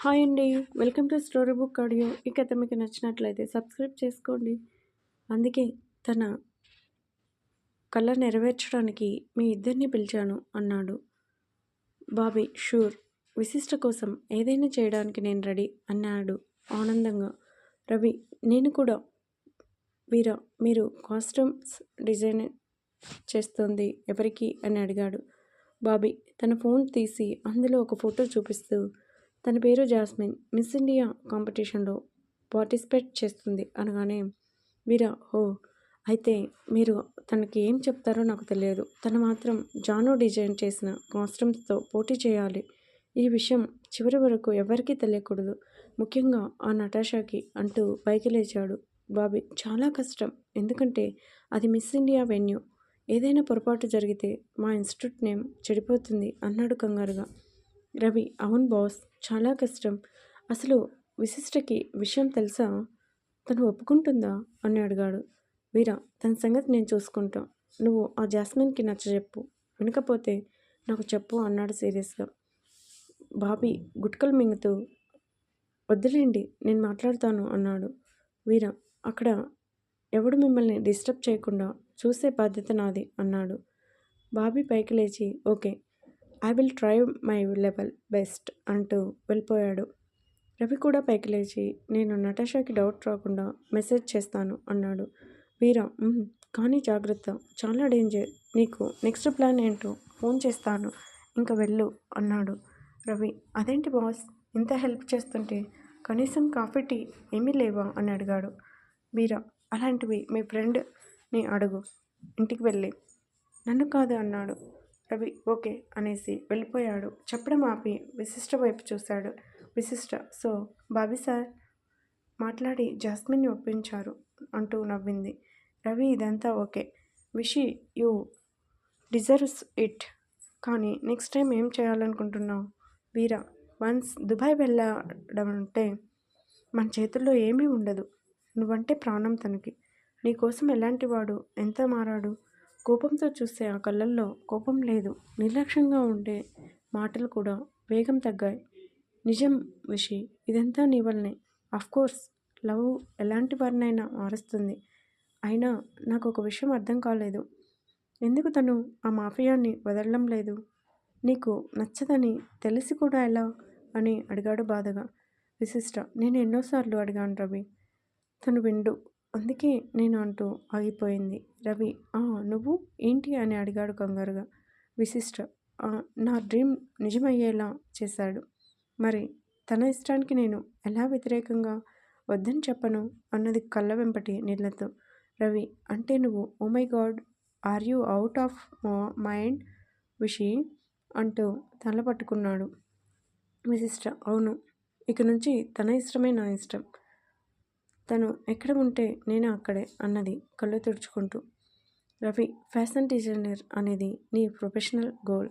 Hi అండి. Welcome to story book audio. ఈ కథ మీకు నచ్చినట్లయితే సబ్స్క్రైబ్ చేసుకోండి. అందుకే తన కళ నెరవేర్చడానికి మీ ఇద్దరిని పిలిచాను అన్నాడు. Bobby sure. విశిష్ట కోసం ఏదైనా చేయడానికి నేను రెడీ అన్నాడు ఆనందంగా. రవి నేను కూడా వీరా మీరు కాస్ట్యూమ్స్ డిజైన్ చేస్తుంది ఎవరికి? అని అడిగాడు. బాబీ తన ఫోన్ తీసి అందులో ఒక ఫోటో చూపిస్తూ తన పేరు జాస్మిన్. మిస్ ఇండియా కాంపిటీషన్లో పార్టిసిపేట్ చేస్తుంది అనగానే వీరా హో అయితే మీరు తనకి ఏం చెప్తారో నాకు తెలియదు. తను మాత్రం జానో డిజైన్ చేసిన కాస్ట్యూమ్స్తో పోటీ చేయాలి. ఈ విషయం చివరి వరకు ఎవరికీ తెలియకూడదు. ముఖ్యంగా ఆ నటాషాకి అంటూ పైకి లేచాడు బాబీ. చాలా కష్టం. ఎందుకంటే అది మిస్ ఇండియా వెన్యూ. ఏదైనా పొరపాటు జరిగితే మా ఇన్స్టిట్యూట్ నేమ్ చెడిపోతుంది అన్నాడు కంగారుగా. రవి అవును బాస్ చాలా కష్టం. అసలు విశిష్టకి విషయం తెలుసా? తను ఒప్పుకుంటుందా? అని అడిగాడు. వీరా తన సంగతి నేను చూసుకుంటా. నువ్వు ఆ జాస్మిన్కి నచ్చజెప్పు వినకపోతే నాకు చెప్పు అన్నాడు సీరియస్గా. బాబీ గుట్కలు మింగుతూ వద్దులేండి నేను మాట్లాడతాను అన్నాడు. వీరా అక్కడ ఎవడు మిమ్మల్ని డిస్టర్బ్ చేయకుండా చూసే బాధ్యత నాది అన్నాడు. బాబీ పైకి లేచి okay I will try my level best అంటూ వెళ్ళిపోయాడు. రవి కూడా పైకి లేచి నేను నటాషాకి డౌట్ రాకుండా మెసేజ్ చేస్తాను అన్నాడు. వీరా కానీ జాగ్రత్త. చాలా డేంజర్. నీకు నెక్స్ట్ ప్లాన్ ఏంటో ఫోన్ చేస్తాను. ఇంకా వెళ్ళు అన్నాడు రవి. అదేంటి బాస్? ఇంత హెల్ప్ చేస్తుంటే కనీసం కాఫీ టీ ఏమీ లేవా? అని అడిగాడు. వీరా అలాంటివి మీ ఫ్రెండ్ని అడుగు. ఇంటికి వెళ్ళి. నన్ను కాదు అన్నాడు. రవి ఓకే అనేసి వెళ్ళిపోయాడు. చెప్పడం ఆపి విశిష్ట వైపు చూశాడు. విశిష్ట సో బాబీ సార్? మాట్లాడి జాస్మిన్ని ఒప్పించారు అంటూ నవ్వింది. రవి ఇదంతా okay. Vishi you deserves it. కానీ నెక్స్ట్ టైం ఏం చేయాలనుకుంటున్నావు? వీరా వన్స్ దుబాయ్ వెళ్ళడం అంటే మన చేతుల్లో ఏమీ ఉండదు. నువ్వంటే ప్రాణం తనకి. నీకోసం ఎలాంటి వాడు? ఎంత మారాడు? కోపంతో చూస్తే ఆ కళ్ళల్లో కోపం లేదు. నిర్లక్ష్యంగా ఉండే మాటలు కూడా వేగం తగ్గాయి. నిజం విషి ఇదంతా నీ వల్లనే. కోర్స్ లవ్ ఎలాంటి వారినైనా మారుస్తుంది. అయినా నాకు ఒక విషయం అర్థం కాలేదు. ఎందుకు తను ఆ మాఫియాన్ని వదలడం లేదు? నీకు నచ్చదని తెలిసి కూడా ఎలా? అని అడిగాడు బాధగా. విశిష్ట నేను ఎన్నోసార్లు అడిగాను రవి. తను విండు. అందుకే నేను అంటూ ఆగిపోయింది. రవి నువ్వు ఏంటి అని అడిగాడు కంగారుగా. విశిష్ట నా డ్రీమ్ నిజమయ్యేలా చేశాడు. మరి తన ఇష్టానికి నేను ఎలా వ్యతిరేకంగా వద్దని చెప్పను అన్నది కళ్ళ వెంపటి నీళ్ళతో రవి అంటే నువ్వు ఓ my god are you out of mind? Vishi అంటూ తల పట్టుకున్నాడు. విశిష్ట అవును ఇక నుంచి తన ఇష్టమే నా ఇష్టం. తను ఎక్కడ ఉంటే నేను అక్కడే అన్నది కళ్ళు తుడుచుకుంటూ. రవి ఫ్యాషన్ డిజైనర్ అనేది నీ ప్రొఫెషనల్ గోల్.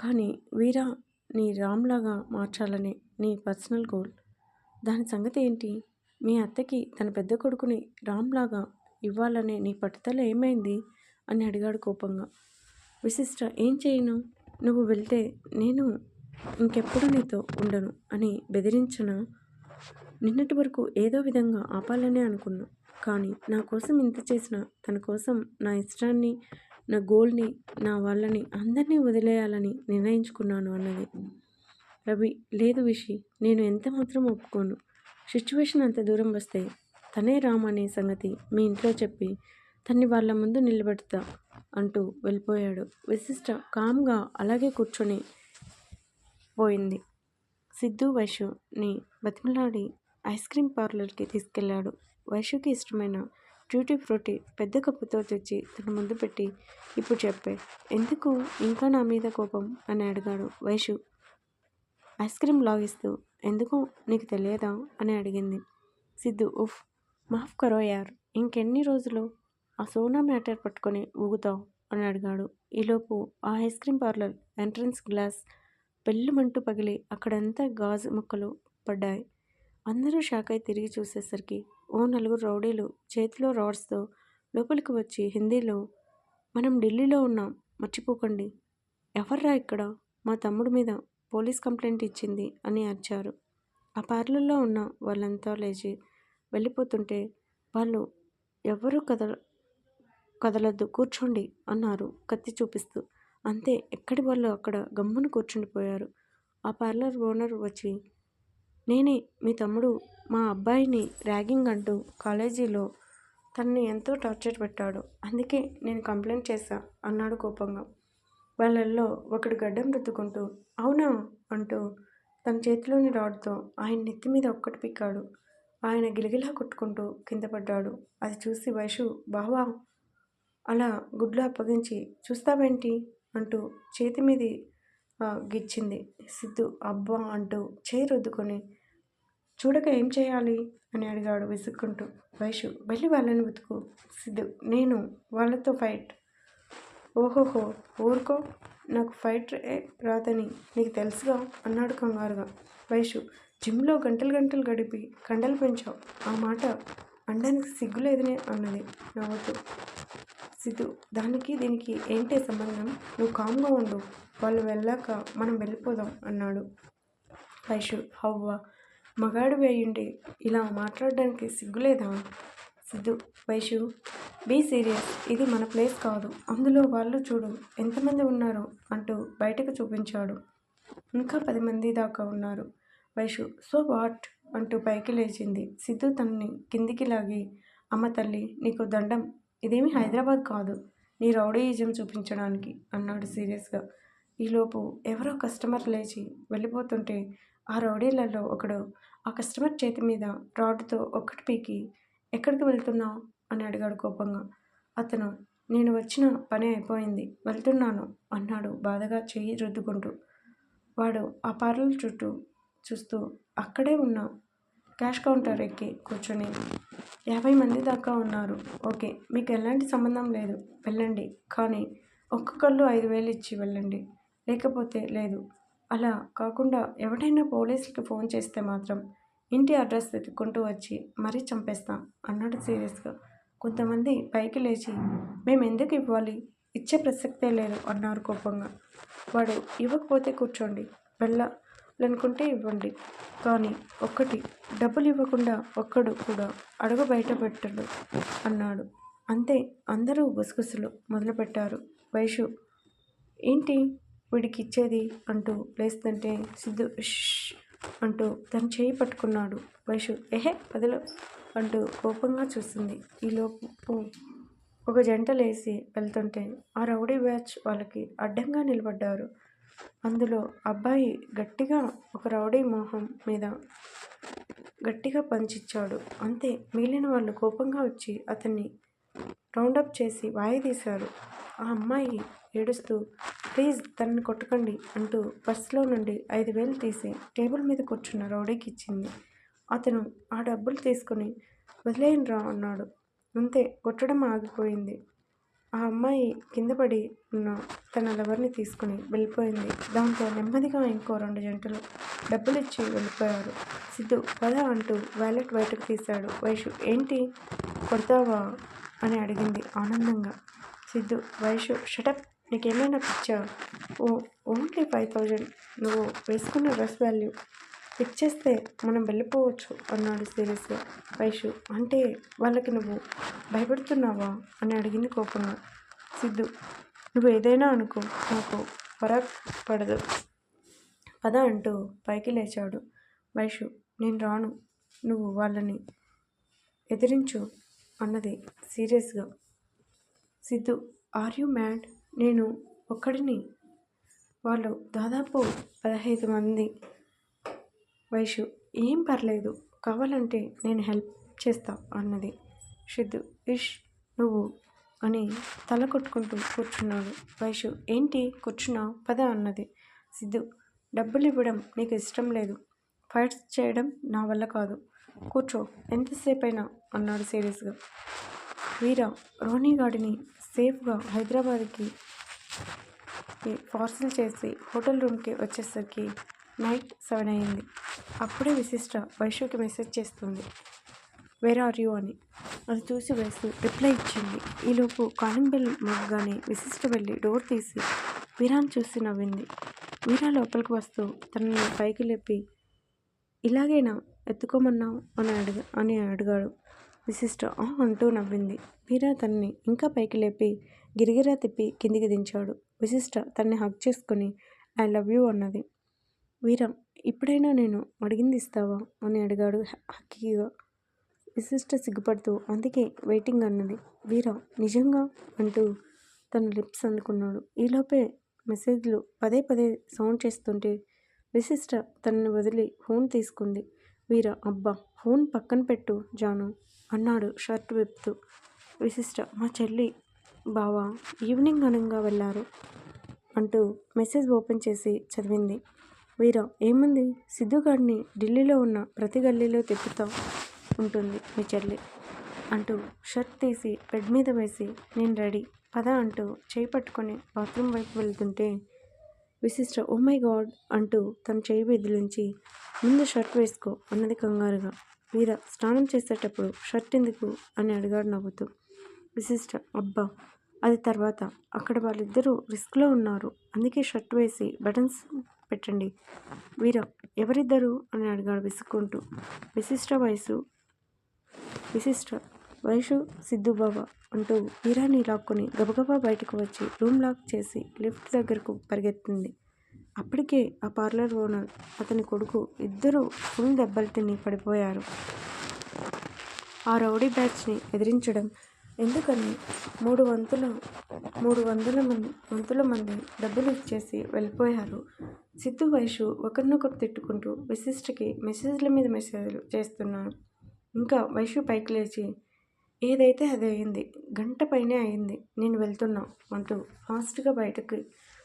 కానీ వీరా నీ రామ్లాగా మార్చాలనే నీ పర్సనల్ గోల్. దాని సంగతి ఏంటి? మీ అత్తకి తన పెద్ద కొడుకుని రామ్లాగా ఇవ్వాలనే నీ పట్టుదల ఏమైంది? అని అడిగాడు కోపంగా. విశిష్ట ఏం చేయను? నువ్వు వెళ్తే నేను ఇంకెప్పుడు నీతో ఉండను అని బెదిరించిన నిన్నటి వరకు ఏదో విధంగా ఆపాలనే అనుకున్నా. కానీ నా కోసం ఇంత చేసిన తన కోసం నా ఇష్టాన్ని నా గోల్ని నా వాళ్ళని అందరినీ వదిలేయాలని నిర్ణయించుకున్నాను అన్నది. రవి లేదు విషి నేను ఎంత మాత్రం ఒప్పుకోను. సిచ్యువేషన్ అంత దూరం వస్తే తనే రామ్ అనే సంగతి మీ ఇంట్లో చెప్పి తన్ని వాళ్ళ ముందు నిలబెడతా అంటూ వెళ్ళిపోయాడు. విశిష్ట కామ్గా అలాగే కూర్చొని పోయింది. సిద్ధు వైశ్యుని బతిమలాడి ఐస్ క్రీమ్ పార్లర్కి తీసుకెళ్ళాడు. వైశుకి ఇష్టమైన ట్యూటీ ఫ్రూటీ పెద్ద కప్పుతో తెచ్చి తన ముందు పెట్టి ఇప్పుడు చెప్పే. ఎందుకు ఇంకా నా మీద కోపం? అని అడిగాడు వైషు ఐస్ క్రీమ్ లాగిస్తూ ఎందుకు? నీకు తెలియదా? అని అడిగింది. సిద్ధు ఉఫ్ మాఫ్ కరో యార్. ఇంకెన్ని రోజులు ఆ సోనా మ్యాటర్ పట్టుకొని ఊగుతావు? అని అడిగాడు. ఈలోపు ఆ ice cream parlour entrance glass పెళ్ళుమంటూ పగిలి అక్కడంతా గాజు ముక్కలు పడ్డాయి. అందరూ షాక్ అయి తిరిగి చూసేసరికి ఓ నలుగురు రౌడీలు చేతిలో రాడ్స్తో లోపలికి వచ్చి హిందీలో మనం ఢిల్లీలో ఉన్నాం మర్చిపోకండి. ఎవర్రా ఇక్కడ? మా తమ్ముడి మీద పోలీస్ కంప్లైంట్ ఇచ్చింది అని అరిచారు. ఆ పార్లర్లో ఉన్న వాళ్ళంతా లేచి వెళ్ళిపోతుంటే వాళ్ళు ఎవరూ కదల కదలద్దు కూర్చోండి అన్నారు కత్తి చూపిస్తూ. అంతే ఎక్కడి వాళ్ళు అక్కడ గమ్మున కూర్చుండిపోయారు? ఆ పార్లర్ ఓనర్ వచ్చి నేనే మీ తమ్ముడు. మా అబ్బాయిని ర్యాగింగ్ అంటూ కాలేజీలో తనని ఎంతో టార్చర్ పెట్టాడు. అందుకే నేను కంప్లైంట్ చేశా అన్నాడు కోపంగా. వాళ్ళల్లో ఒకడు గడ్డం రుద్దుకుంటూ అవునా? అంటూ తన చేతిలోని రాడ్తో ఆయన నెత్తి మీద ఒక్కటి పిక్కాడు ఆయన గిలగిలా కొట్టుకుంటూ కింద పడ్డాడు. అది చూసి వైషు బావా అలా గుడ్లు అప్పగించి చూస్తావేంటి? అంటూ చేతి మీది గిచ్చింది. సిద్ధు అబ్బా అంటూ చేయి రుద్దుకొని చూడక ఏం చేయాలి? అని అడిగాడు విసుక్కుంటూ. వైషు వెళ్ళి వాళ్ళని వెతుకు. సిద్ధు నేను వాళ్ళతో ఫైట్. ఓహోహో ఊరుకో. నాకు ఫైట్ రాదని నీకు తెలుసుగా? అన్నాడు కంగారుగా. వైషు జిమ్లో గంటలు గంటలు గడిపి కండలు పెంచావు. ఆ మాట అనడానికి సిగ్గులేదనే అన్నది. నవ్వుతూ. సిద్ధు. దానికి దీనికి ఏంటి సంబంధం? నువ్వు కామ్గా ఉండు. వాళ్ళు వెళ్ళాక మనం వెళ్ళిపోదాం అన్నాడు. వైషు హవ్వ మగాడు వేయుండి ఇలా మాట్లాడడానికి సిగ్గులేదా? Siddhu Vaishu be serious. ఇది మన ప్లేస్ కాదు. అందులో వాళ్ళు చూడు ఎంతమంది ఉన్నారు అంటూ బయటకు చూపించాడు. ఇంకా పది మంది దాకా ఉన్నారు. Vaishu so what? అంటూ పైకి లేచింది. సిద్ధు తనని కిందికి లాగి అమ్మ తల్లి నీకు దండం ఇదేమి హైదరాబాద్ కాదు. నీ రౌడీయిజం చూపించడానికి అన్నాడు సీరియస్గా. ఈలోపు ఎవరో కస్టమర్ లేచి వెళ్ళిపోతుంటే ఆ రౌడీలలో ఒకడు ఆ కస్టమర్ చేతి మీద రాడ్తో ఒక్కటి పీకి ఎక్కడికి వెళ్తున్నావు? అని అడిగాడు కోపంగా. అతను నేను వచ్చిన పని అయిపోయింది వెళ్తున్నాను అన్నాడు బాధగా చెయ్యి రుద్దుకుంటూ. వాడు ఆ పార్లర్ చుట్టూ చూస్తూ అక్కడే ఉన్న క్యాష్ కౌంటర్ ఎక్కి కూర్చొని. యాభై మంది దాకా ఉన్నారు. ఓకే మీకు ఎలాంటి సంబంధం లేదు. వెళ్ళండి. కానీ ఒక్కొక్కళ్ళు ఐదు వేలు ఇచ్చి వెళ్ళండి. లేకపోతే లేదు. అలా కాకుండా ఎవడైనా పోలీసులకి ఫోన్ చేస్తే మాత్రం ఇంటి అడ్రస్ వెతుక్కుంటూ వచ్చి మరీ చంపేస్తాం అన్నాడు సీరియస్గా. కొంతమంది పైకి లేచి మేము ఎందుకు ఇవ్వాలి? ఇచ్చే ప్రసక్తే లేదు అన్నారు కోపంగా. వాడు ఇవ్వకపోతే కూర్చోండి. అనుకుంటే ఇవ్వండి. కానీ ఒక్కటి డబ్బులు ఇవ్వకుండా ఒక్కడు కూడా అడుగు బయటపెట్టడు అన్నాడు. అంతే అందరూ గుసగుసలు మొదలుపెట్టారు. వైషు ఏంటి వీడికి ఇచ్చేది అంటూ లేస్తుంటే సిద్ధు అంటూ తను చేయి పట్టుకున్నాడు. వైషు ఎహే పదిలో అంటూ కోపంగా చూస్తుంది ఈలోపు ఒక జంట లేసి వెళ్తుంటే ఆ రౌడీ బ్యాచ్ వాళ్ళకి అడ్డంగా నిలబడ్డారు. అందులో అబ్బాయి గట్టిగా ఒక రౌడీ మొహం మీద గట్టిగా పంచిచ్చాడు. అంతే మిగిలిన వాళ్ళు కోపంగా వచ్చి అతన్ని రౌండప్ చేసి వాయిదీశారు ఆ అమ్మాయి ఏడుస్తూ ప్లీజ్ తనని కొట్టకండి అంటూ బస్సులో నుండి ఐదు వేలు తీసి టేబుల్ మీద కూర్చున్న రౌడీకి ఇచ్చింది. అతను ఆ డబ్బులు తీసుకుని వదిలేయనరా అన్నాడు. అంతే కొట్టడం ఆగిపోయింది. ఆ అమ్మాయి కింద పడి ఉన్న తన లవర్ని తీసుకుని వెళ్ళిపోయింది. దాంతో నెమ్మదిగా ఇంకో రెండు జంటలు డబ్బులు ఇచ్చి వెళ్ళిపోయారు. సిద్ధు పద అంటూ వ్యాలెట్ బయటకు తీశాడు. వైషు ఏంటి కొడతావా? అని అడిగింది ఆనందంగా. సిద్ధు వైషు షటప్ నీకేమైనా పిచ్చా? Oh only five thousand. నువ్వు వేసుకున్న డ్రెస్ వాల్యూ ఇచ్చేస్తే మనం వెళ్ళిపోవచ్చు అన్నాడు సీరియస్గా వైషు అంటే వాళ్ళకి నువ్వు భయపడుతున్నావా? అని అడిగింది కోపంగా. సిద్ధు నువ్వు ఏదైనా అనుకో నాకు ఫరక్ పడదు. పద అంటూ పైకి లేచాడు. వైషు నేను రాను నువ్వు వాళ్ళని ఎదిరించు అన్నది సీరియస్గా. Siddhu are you mad? నేను ఒక్కడిని? వాళ్ళు దాదాపు పదహైదు మంది వైషు ఏం పర్లేదు. కావాలంటే నేను హెల్ప్ చేస్తా అన్నది. సిద్ధు ఇష్ నువ్వు అని తల కొట్టుకుంటూ కూర్చున్నాడు వైషు. ఏంటి? కూర్చున్నా? పద అన్నది. సిద్ధు డబ్బులు ఇవ్వడం నీకు ఇష్టం లేదు. ఫైట్స్ చేయడం నా వల్ల కాదు. కూర్చో. ఎంతసేపు అయినా అన్నాడు సీరియస్గా. వీరా రోనీగాడిని సేఫ్గా హైదరాబాద్కి పార్సిల్ చేసి హోటల్ రూమ్కి వచ్చేసరికి నైట్ సెవెన్ అయింది అప్పుడే విశిష్ట వైషుకి మెసేజ్ చేస్తుంది. Where are you? అని. అది చూసి వైసు రిప్లై ఇచ్చింది. ఈలోపు కాలింగ్ బెల్ మోగగానే విశిష్ట వెళ్ళి డోర్ తీసి వీరాని చూసి నవ్వింది. వీరా లోపలికి వస్తూ తనని పైకి లేపి ఇలాగేనా? ఎత్తుకోమన్నావు? అని అడిగ అని అడిగాడు. విశిష్ట "ఆ" అంటూ నవ్వింది. వీరా తనని ఇంకా పైకి లేపి గిరిగిరా తిప్పి కిందికి దించాడు. విశిష్ట తన్ని హక్ చేసుకుని ఐ లవ్ యూ అన్నది. వీరం ఇప్పుడైనా నేను అడిగింది ఇస్తావా? అని అడిగాడు హక్కీగా విశిష్ట సిగ్గుపడుతూ అందుకే వెయిటింగ్ అన్నది. వీర నిజంగా? అంటూ తన లిప్స్ అందుకున్నాడు. ఈలోపే మెసేజ్లు పదే పదే సౌండ్ చేస్తుంటే విశిష్ట తనని వదిలి ఫోన్ తీసుకుంది. వీర అబ్బా ఫోన్ పక్కన పెట్టు జాను అన్నాడు షర్ట్ విప్పుతూ. విశిష్ట మా చెల్లి బావా ఈవినింగ్ అనంగా వెళ్ళారు అంటూ మెసేజ్ ఓపెన్ చేసి చదివింది. వీర ఏముంది? సిద్ధుగాడిని ఢిల్లీలో ఉన్న ప్రతి గల్లీలో తిప్పుతా ఉంటుంది మీ చెల్లి అంటూ షర్ట్ తీసి బెడ్ మీద వేసి నేను రెడీ. పద అంటూ చేయి పట్టుకొని బాత్రూమ్ వైపు వెళ్తుంటే విశిష్ట ఓ మై గాడ్ అంటూ తన చేయి బెదిలించి ముందు షర్ట్ వేసుకో అన్నది కంగారుగా. వీర స్నానం చేసేటప్పుడు షర్ట్ ఎందుకు అని అడిగాడు నవ్వుతూ. విశిష్ట అబ్బా అది తర్వాత. అక్కడ వాళ్ళిద్దరూ రిస్క్లో ఉన్నారు. అందుకే షర్ట్ వేసి బటన్స్ పెట్టండి. వీర ఎవరిద్దరు? అని అడిగాడు విసుక్కుంటూ. విశిష్ట వయసు విశిష్ట వయసు సిద్ధుబాబా అంటూ వీరాన్ని లాక్కొని గబగబా బయటకు వచ్చి రూమ్ లాక్ చేసి లిఫ్ట్ దగ్గరకు పరిగెత్తింది. అప్పటికే ఆ పార్లర్ ఓనర్ అతని కొడుకు ఇద్దరూ ఫుల్ దెబ్బలు తిని పడిపోయారు. ఆ రౌడీ బ్యాచ్ని ఎదిరించడం ఎందుకని? మూడు వంతుల మూడు వందల మంది వంతుల మంది డబ్బులు ఇచ్చేసి వెళ్ళిపోయారు. సిద్ధు వయసు ఒకరినొకరు తిట్టుకుంటూ విశిష్టకి మెసేజ్ల మీద మెసేజ్లు చేస్తున్నాను ఇంకా వైషు పైకి లేచి ఏదైతే అది అయింది గంట పైనే అయింది నేను వెళ్తున్నా అంటూ ఫాస్ట్గా బయటకు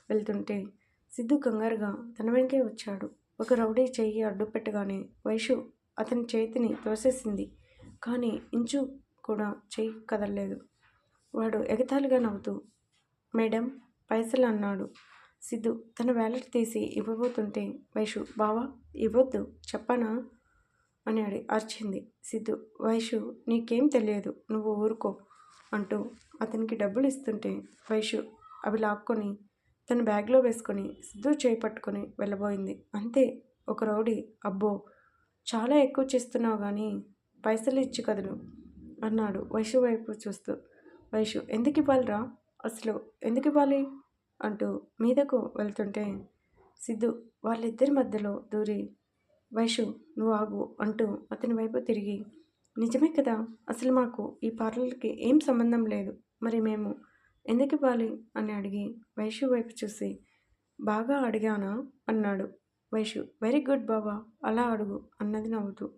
వెళ్తుంటే సిద్ధు కంగారుగా తన వెనకే వచ్చాడు. ఒక రౌడీ చెయ్యి అడ్డు పెట్టగానే వైషు అతని చేతిని తోసేసింది. కానీ ఇంచు కూడా చెయ్యి కదలలేదు. వాడు ఎగతాళిగా నవ్వుతూ మేడం పైసలు అన్నాడు. సిద్ధు తన వ్యాలెట్ తీసి ఇవ్వబోతుంటే వైషు బావా ఇవ్వద్దు చెప్పనా అని అడి అరిచింది సిద్ధు వైషు నీకేం తెలియదు నువ్వు ఊరుకో అంటూ అతనికి డబ్బులు ఇస్తుంటే వైషు అవి లాక్కొని తన బ్యాగ్లో వేసుకొని సిద్ధు చేయి పట్టుకొని వెళ్ళబోయింది. అంతే ఒక రౌడీ అబ్బో! చాలా ఎక్కువ చేస్తున్నావు కానీ పైసలు ఇచ్చి కదలు. అన్నాడు వైషు వైపు చూస్తూ. వైషు ఎందుకు ఇవ్వాలిరా? అసలు ఎందుకు ఇవ్వాలి? అంటూ మీదకు వెళ్తుంటే సిద్ధు వాళ్ళిద్దరి మధ్యలో దూరి వైషు నువ్వు ఆగు అంటూ అతని వైపు తిరిగి నిజమే కదా? అసలు మాకు ఈ పార్లర్కి ఏం సంబంధం లేదు. మరి మేము ఎందుకు ఇవ్వాలి? అని అడిగి వైషు వైపు చూసి బాగా అడిగానా? అన్నాడు వైషు వెరీ గుడ్ బాబా అలా అడుగు అన్నది నవ్వుతూ.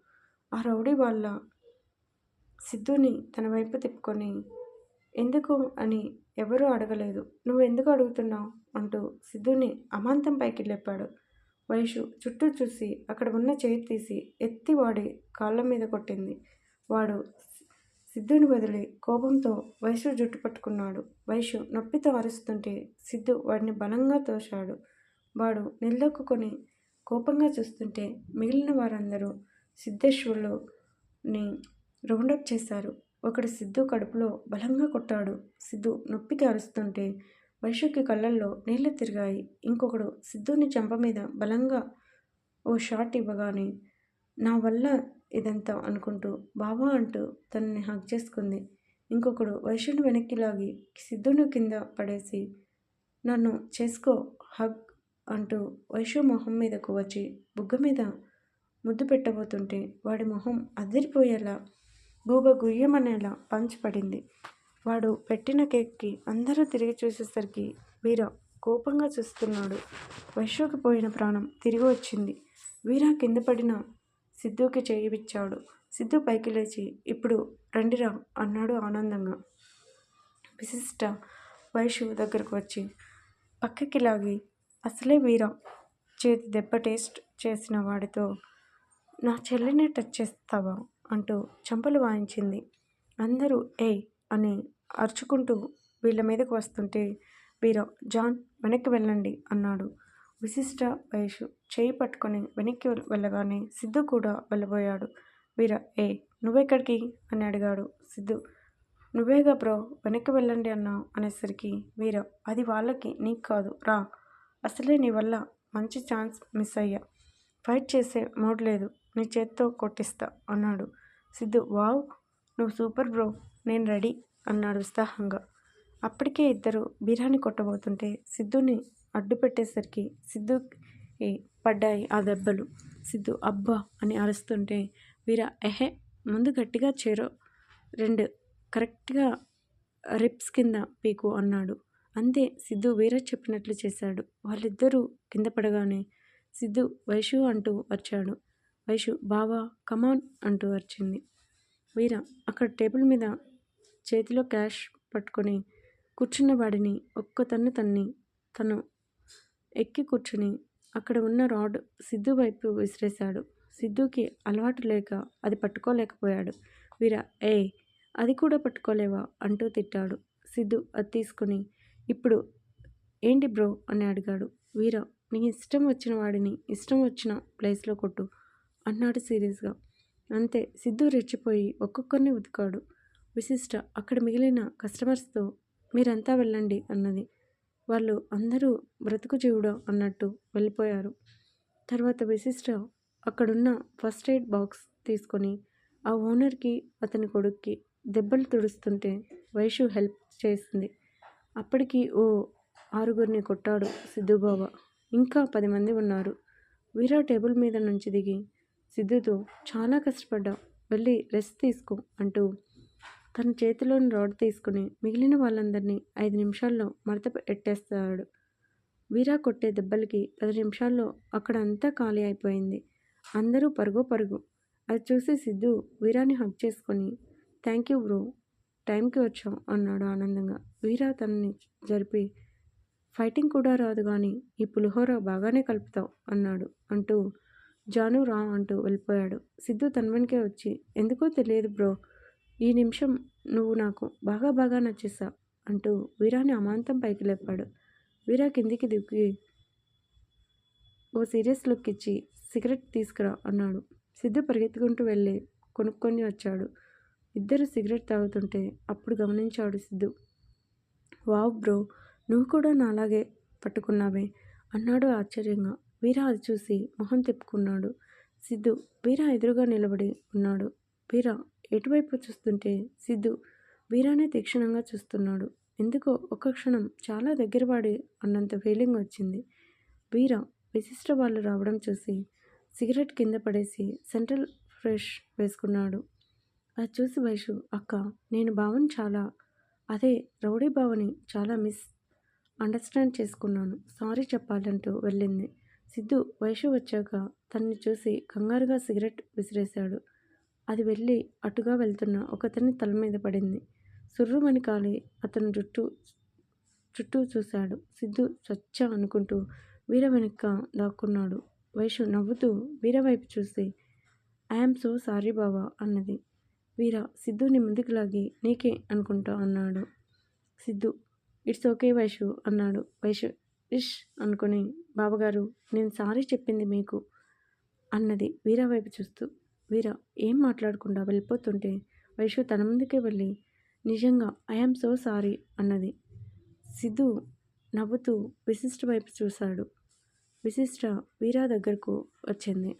ఆ రౌడీ వాళ్ళ సిద్ధుని తన వైపు తిప్పుకొని ఎందుకు అని ఎవరూ అడగలేదు. నువ్వు ఎందుకు అడుగుతున్నావు? అంటూ సిద్ధుని అమాంతం పైకి లేపాడు. వైషు చుట్టూ చూసి అక్కడ ఉన్న చేయి తీసి ఎత్తి వాడి కాళ్ళ మీద కొట్టింది. వాడు సిద్ధుని వదిలి కోపంతో వైషు జుట్టు పట్టుకున్నాడు. వైషు నొప్పితో అరుస్తుంటే సిద్ధు వాడిని బలంగా తోశాడు. వాడు నిలదొక్కుని కోపంగా చూస్తుంటే మిగిలిన వారందరూ సిద్ధేశ్వరుని రౌండప్ చేశారు. ఒకడు సిద్ధు కడుపులో బలంగా కొట్టాడు. సిద్ధు నొప్పికి అరుస్తుంటే వైశ్యకి కళ్ళల్లో నీళ్ళు తిరిగాయి. ఇంకొకడు సిద్ధుని చెంప మీద బలంగా ఓ షాట్ ఇవ్వగానే నా వల్ల ఇదంతా అనుకుంటూ బావా అంటూ తనని హగ్ చేసుకుంది. ఇంకొకడు వైశ్యుని వెనక్కి లాగి సిద్ధుని కింద పడేసి నన్ను చేసుకో హగ్ అంటూ వైశ్య మొహం మీదకు వచ్చి బుగ్గ మీద ముద్దు పెట్టబోతుంటే వాడి మొహం అదిరిపోయేలా గూబ గుయ్యమనేలా పంచిపడింది. వాడు పెట్టిన కేక్కి అందరూ తిరిగి చూసేసరికి వీర కోపంగా చూస్తున్నాడు. వైశ్వకి పోయిన ప్రాణం తిరిగి వచ్చింది. వీర కింద పడిన సిద్ధుకి చేయిచ్చాడు సిద్ధు పైకి లేచి ఇప్పుడు రండిరా అన్నాడు ఆనందంగా. విశిష్ట వైషు దగ్గరకు వచ్చి పక్కకి లాగి అసలే వీర చేతి దెబ్బ టేస్ట్ చేసిన వాడితో నా చెల్లిని టచ్ చేస్తావా? అంటూ చంపలు వాయించింది. అందరూ ఏ అని అరుచుకుంటూ వీళ్ళ మీదకు వస్తుంటే వీర జాన్ వెనక్కి వెళ్ళండి అన్నాడు. విశిష్ట వయసు. చేయి పట్టుకొని వెనక్కి వెళ్ళగానే సిద్ధు కూడా వెళ్ళబోయాడు. వీర ఏ నువ్వెక్కడికి అని అడిగాడు సిద్ధు. నువ్వేగా బ్రో వెనక్కి వెళ్ళండి అన్నావు అనేసరికి వీర అది వాళ్ళకి నీకు కాదు. రా. అసలే నీ వల్ల మంచి ఛాన్స్ మిస్ అయ్యా. ఫైట్ చేసే మూడ్ లేదు. నీ చేత్తో కొట్టిస్తా అన్నాడు. సిద్ధు వావ్ నువ్వు సూపర్ బ్రో నేను రెడీ అన్నాడు ఉత్సాహంగా. అప్పటికే ఇద్దరు బీరాని కొట్టబోతుంటే సిద్ధుని అడ్డు పెట్టేసరికి సిద్ధుకి పడ్డాయి ఆ దెబ్బలు. సిద్ధు అబ్బా అని అరుస్తుంటే వీర ఎహే ముందు గట్టిగా చేరో రెండు కరెక్ట్గా రిప్స్ కింద పీకు అన్నాడు. అంతే సిద్ధు వీర చెప్పినట్లు చేశాడు. వాళ్ళిద్దరూ కింద పడగానే సిద్ధు వైషు అంటూ వచ్చాడు వైషు బావా కమాన్ అంటూ వచ్చింది వీర అక్కడ టేబుల్ మీద చేతిలో క్యాష్ పట్టుకొని కూర్చున్న వాడిని ఒక్క తన్ను తన్ని తను ఎక్కి కూర్చుని అక్కడ ఉన్న రాడ్ సిద్ధు వైపు విసిరేశాడు. సిద్ధుకి అలవాటు లేక అది పట్టుకోలేకపోయాడు. వీర ఏ అది కూడా పట్టుకోలేవా అంటూ తిట్టాడు. సిద్ధు అది తీసుకుని ఇప్పుడు ఏంటి బ్రో అని అడిగాడు. వీర నీ ఇష్టం వచ్చిన వాడిని ఇష్టం వచ్చిన ప్లేస్లో కొట్టు. అన్నాడు సీరియస్గా. అంతే సిద్ధు రెచ్చిపోయి ఒక్కొక్కరిని ఉతికాడు. విశిష్ట అక్కడ మిగిలిన కస్టమర్స్తో మీరంతా వెళ్ళండి అన్నది. వాళ్ళు అందరూ బ్రతుకు జీవుడు అన్నట్టు వెళ్ళిపోయారు. తర్వాత విశిష్ట అక్కడున్న ఫస్ట్ ఎయిడ్ బాక్స్ తీసుకొని ఆ ఓనర్కి అతని కొడుక్కి దెబ్బలు తుడుస్తుంటే వైషు హెల్ప్ చేసింది. అప్పటికి ఓ ఆరుగురిని కొట్టాడు సిద్ధుబాబా ఇంకా పది మంది ఉన్నారు. వీరా టేబుల్ మీద నుంచి దిగి సిద్ధుతో చాలా కష్టపడ్డావు వెళ్ళి రెస్ట్ తీసుకో అంటూ తన చేతిలోని రాడ్ తీసుకుని మిగిలిన వాళ్ళందరినీ ఐదు నిమిషాల్లో మడత ఎట్టేస్తాడు వీరా కొట్టే దెబ్బలకి పది నిమిషాల్లో అక్కడ అంతా ఖాళీ అయిపోయింది. అందరూ పరుగు పరుగు. అది చూసి సిద్ధు వీరాని హక్ చేసుకొని థ్యాంక్ యూ బ్రో టైంకి వచ్చాం అన్నాడు ఆనందంగా. వీరా తనని జరిపి ఫైటింగ్ కూడా రాదు కానీ ఈ పులిహోర బాగానే కలుపుతావు అన్నాడు అంటూ జాను రా అంటూ వెళ్ళిపోయాడు. సిద్ధు తన్వనికే వచ్చి ఎందుకో తెలియదు బ్రో ఈ నిమిషం నువ్వు నాకు బాగా బాగా నచ్చేసా అంటూ వీరాని అమాంతం పైకి లేపాడు. వీరా కిందికి దిగి ఓ సీరియస్ లుక్ ఇచ్చి సిగరెట్ తీసుకురా అన్నాడు. సిద్ధు పరిగెత్తుకుంటూ వెళ్ళి కొనుక్కొని వచ్చాడు. ఇద్దరు సిగరెట్ తాగుతుంటే అప్పుడు గమనించాడు సిద్ధు. వావ్ బ్రో నువ్వు కూడా నాలాగే పట్టుకున్నావే అన్నాడు ఆశ్చర్యంగా. వీరా అది చూసి మొహం తిప్పుకున్నాడు. సిద్ధు వీరా ఎదురుగా నిలబడి ఉన్నాడు. వీరా ఎటువైపు చూస్తుంటే సిద్ధు వీరానే తీక్షణంగా చూస్తున్నాడు. ఎందుకో ఒక్క క్షణం చాలా దగ్గరవాడి అన్నంత ఫీలింగ్ వచ్చింది. వీర విశిష్ట వాళ్ళు రావడం చూసి సిగరెట్ కింద పడేసి సెంట్రల్ ఫ్రెష్ వేసుకున్నాడు. అది చూసి వైషు అక్క నేను భావన చాలా అదే రౌడీ భావని చాలా మిస్ అండర్స్టాండ్ చేసుకున్నాను. సారీ చెప్పాలంటూ వెళ్ళింది. సిద్ధు వైషు వచ్చాక తన్ని చూసి కంగారుగా సిగరెట్ విసిరేశాడు. అది వెళ్ళి అటుగా వెళ్తున్న ఒకతని తల మీద పడింది. సుర్రుమని కాలి అతను జుట్టు చుట్టూ చూశాడు. సిద్ధు స్వచ్ఛ అనుకుంటూ వీర వెనక్క దాక్కున్నాడు. వైషు నవ్వుతూ వీర వైపు చూసి ఐఎమ్ సో సారీ బావా అన్నది. వీర సిద్ధుని ముందుకు లాగి నీకే అనుకుంటా అన్నాడు. సిద్ధు ఇట్స్ ఓకే వైషు అన్నాడు. వైషు ఇష్ అనుకుని బావగారు నేను సారీ చెప్పింది మీకు అన్నది వీర వైపు చూస్తూ వీర ఏం మాట్లాడకుండా వెళ్ళిపోతుంటే వైషు తన ముందుకే వెళ్ళి నిజంగా ఐఆమ్ సో సారీ అన్నది. సిద్ధు నవ్వుతూ విశిష్ట వైపు చూశాడు. విశిష్ట వీరా దగ్గరకు వచ్చింది.